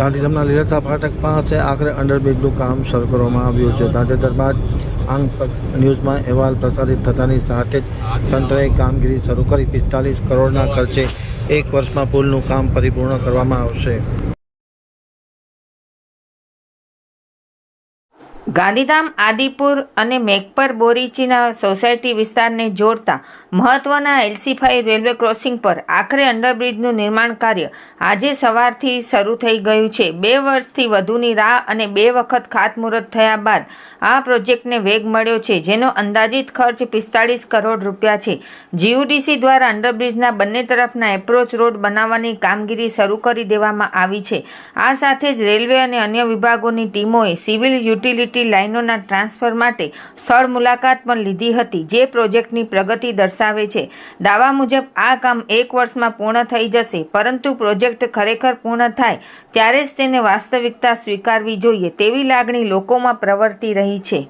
ગાંધીધામના લીલતા ફાટક પાસે આખરે અંડરબ્રિજનું કામ શરૂ કરવામાં આવ્યું છે. તાજેતરમાં જ આંગ ન્યૂઝમાં અહેવાલ પ્રસારિત થતાની સાથે જ તંત્રએ કામગીરી શરૂ કરી પિસ્તાલીસ કરોડના ખર્ચે એક વર્ષમાં પુલનું કામ પરિપૂર્ણ કરવામાં આવશે. ગાંધીધામ, આદિપુર અને મેઘપર બોરીચીના સોસાયટી વિસ્તારને જોડતા મહત્વના એલસી ફાઈવ રેલવે ક્રોસિંગ પર આખરે અંડરબ્રિજનું નિર્માણ કાર્ય આજે સવારથી શરૂ થઈ ગયું છે. બે વર્ષથી વધુની રાહ અને બે વખત ખાતમુહૂર્ત થયા બાદ આ પ્રોજેક્ટને વેગ મળ્યો છે, જેનો અંદાજિત ખર્ચ પિસ્તાળીસ કરોડ રૂપિયા છે. જીયુડીસી દ્વારા અંડરબ્રિજના બંને તરફના એપ્રોચ રોડ બનાવવાની કામગીરી શરૂ કરી દેવામાં આવી છે. આ સાથે જ રેલવે અને અન્ય વિભાગોની ટીમોએ સિવિલ યુટિલિટી લાઇનોના ટ્રાન્સફર માટે સ્થળ મુલાકાત પણ લીધી હતી, જે પ્રોજેક્ટની પ્રગતિ દર્શાવે છે. દાવા મુજબ, આ કામ એક વર્ષમાં પૂર્ણ થઈ જશે, પરંતુ પ્રોજેક્ટ ખરેખર પૂર્ણ થાય ત્યારે જ તેને વાસ્તવિકતા સ્વીકારવી જોઈએ તેવી લાગણી લોકોમાં પ્રવર્તી રહી છે.